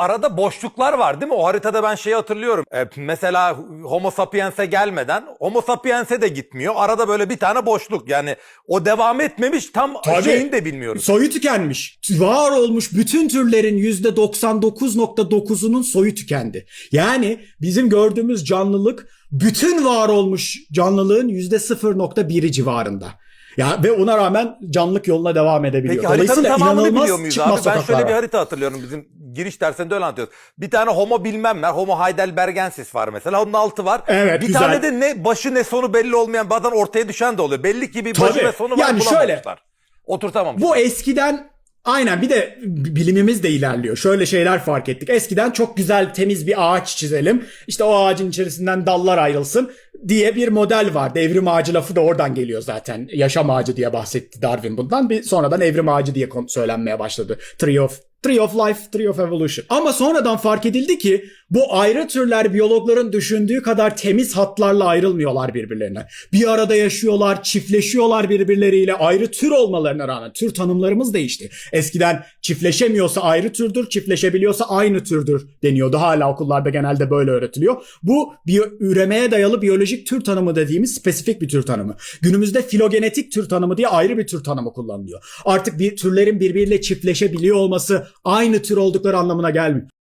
arada boşluklar var değil mi? O haritada ben şeyi hatırlıyorum. E, mesela Homo sapiens'e gelmeden Homo sapiens'e de gitmiyor. Arada böyle bir tane boşluk. Yani o devam etmemiş tam Tabii. şeyini de bilmiyoruz. Soyu tükenmiş. Var olmuş bütün türlerin %99.9'unun soyu tükendi. Yani bizim gördüğümüz canlılık bütün var olmuş canlılığın %0.1'i civarında. Ya ve ona rağmen canlılık yoluna devam edebiliyor. Peki haritanın tamamını biliyor muyuz abi? Ben şöyle bir harita hatırlıyorum bizim giriş dersinde öyle anlatıyoruz. Bir tane Homo bilmem ne, Homo heidelbergensis var mesela. Onun altı var. Evet, bir güzel. tane de ne başı ne sonu belli olmayan bazen ortaya düşen de oluyor. Belli ki bir başı Tabii. ve sonu var Yani şöyle, bulamamışlar. Oturtamamışlar. Bu eskiden aynen bir de bilimimiz de ilerliyor. Şöyle şeyler fark ettik. Eskiden çok güzel temiz bir ağaç çizelim. İşte o ağacın içerisinden dallar ayrılsın diye bir model vardı. Evrim ağacı lafı da oradan geliyor zaten. Yaşam ağacı diye bahsetti Darwin bundan. Bir sonradan evrim ağacı diye söylenmeye başladı. Tree of Tree of Life, Tree of Evolution. Ama sonradan fark edildi ki bu ayrı türler biyologların düşündüğü kadar temiz hatlarla ayrılmıyorlar birbirlerine. Bir arada yaşıyorlar, çiftleşiyorlar birbirleriyle ayrı tür olmalarına rağmen tür tanımlarımız değişti. Eskiden çiftleşemiyorsa ayrı türdür, çiftleşebiliyorsa aynı türdür deniyordu. Hala okullarda genelde böyle öğretiliyor. Bu biyo- üremeye dayalı biyolojik tür tanımı dediğimiz spesifik bir tür tanımı. Günümüzde filogenetik tür tanımı diye ayrı bir tür tanımı kullanılıyor. Artık bir türlerin birbiriyle çiftleşebiliyor olması aynı tür oldukları anlamına gelmiyor.